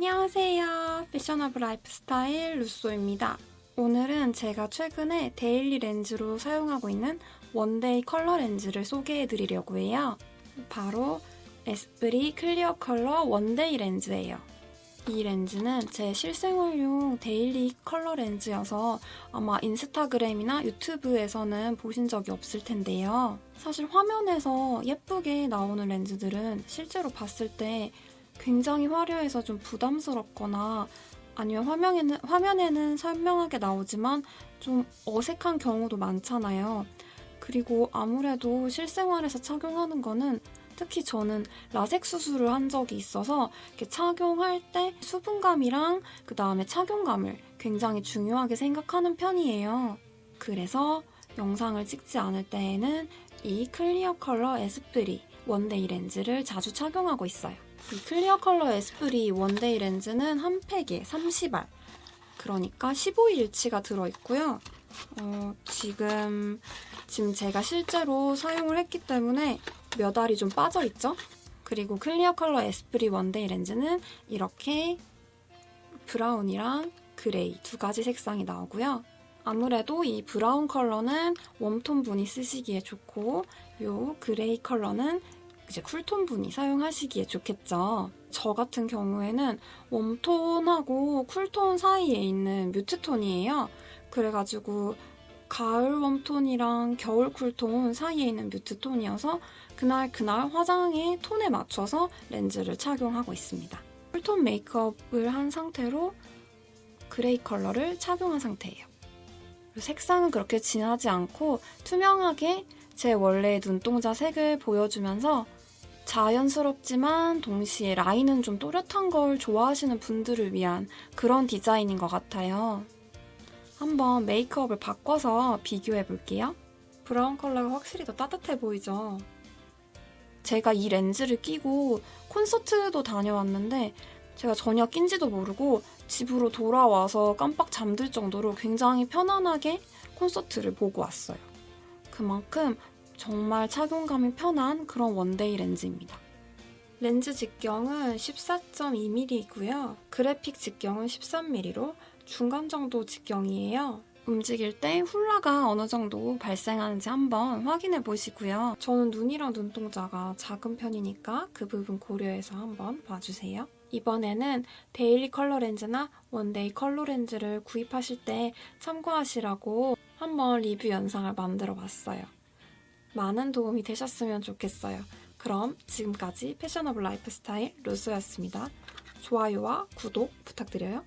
안녕하세요. 패셔너블 라이프 스타일 루소입니다. 오늘은 제가 최근에 데일리 렌즈로 사용하고 있는 원데이 컬러 렌즈를 소개해 드리려고 해요. 바로 에스쁘리 클리어 컬러 원데이 렌즈예요. 이 렌즈는 제 실생활용 데일리 컬러 렌즈여서 아마 인스타그램이나 유튜브에서는 보신 적이 없을 텐데요. 사실 화면에서 예쁘게 나오는 렌즈들은 실제로 봤을 때 굉장히 화려해서 좀 부담스럽거나 아니면 화면에는, 화면에는 설명하게 나오지만 좀 어색한 경우도 많잖아요. 그리고 아무래도 실생활에서 착용하는 거는 특히 저는 라섹 수술을 한 적이 있어서 이렇게 착용할 때 수분감이랑 그 다음에 착용감을 굉장히 중요하게 생각하는 편이에요. 그래서 영상을 찍지 않을 때에는 이 클리어 컬러 에스프리 원데이 렌즈를 자주 착용하고 있어요. 이 클리어 컬러 에스프리 원데이 렌즈는 한 팩에 30알. 그러니까 15일치가 들어있고요. 어, 지금, 지금 제가 실제로 사용을 했기 때문에 몇 알이 좀 빠져있죠? 그리고 클리어 컬러 에스프리 원데이 렌즈는 이렇게 브라운이랑 그레이 두 가지 색상이 나오고요. 아무래도 이 브라운 컬러는 웜톤 분이 쓰시기에 좋고 요 그레이 컬러는 이제 쿨톤 분이 사용하시기에 좋겠죠. 저 같은 경우에는 웜톤하고 쿨톤 사이에 있는 뮤트톤이에요. 그래가지고 가을 웜톤이랑 겨울 쿨톤 사이에 있는 뮤트톤이어서 그날 그날 화장의 톤에 맞춰서 렌즈를 착용하고 있습니다. 쿨톤 메이크업을 한 상태로 그레이 컬러를 착용한 상태예요. 색상은 그렇게 진하지 않고 투명하게 제 원래의 눈동자 색을 보여주면서 자연스럽지만 동시에 라인은 좀 또렷한 걸 좋아하시는 분들을 위한 그런 디자인인 것 같아요. 한번 메이크업을 바꿔서 비교해 볼게요. 브라운 컬러가 확실히 더 따뜻해 보이죠? 제가 이 렌즈를 끼고 콘서트도 다녀왔는데 제가 전혀 낀지도 모르고 집으로 돌아와서 깜빡 잠들 정도로 굉장히 편안하게 콘서트를 보고 왔어요. 그만큼 정말 착용감이 편한 그런 원데이 렌즈입니다. 렌즈 직경은 14.2mm이고요. 그래픽 직경은 13mm로 중간 정도 직경이에요. 움직일 때 훌라가 어느 정도 발생하는지 한번 확인해 보시고요. 저는 눈이랑 눈동자가 작은 편이니까 그 부분 고려해서 한번 봐주세요. 이번에는 데일리 컬러 렌즈나 원데이 컬러 렌즈를 구입하실 때 참고하시라고 한번 리뷰 영상을 만들어 봤어요. 많은 도움이 되셨으면 좋겠어요. 그럼 지금까지 패셔너블 라이프 스타일 루소였습니다. 좋아요와 구독 부탁드려요.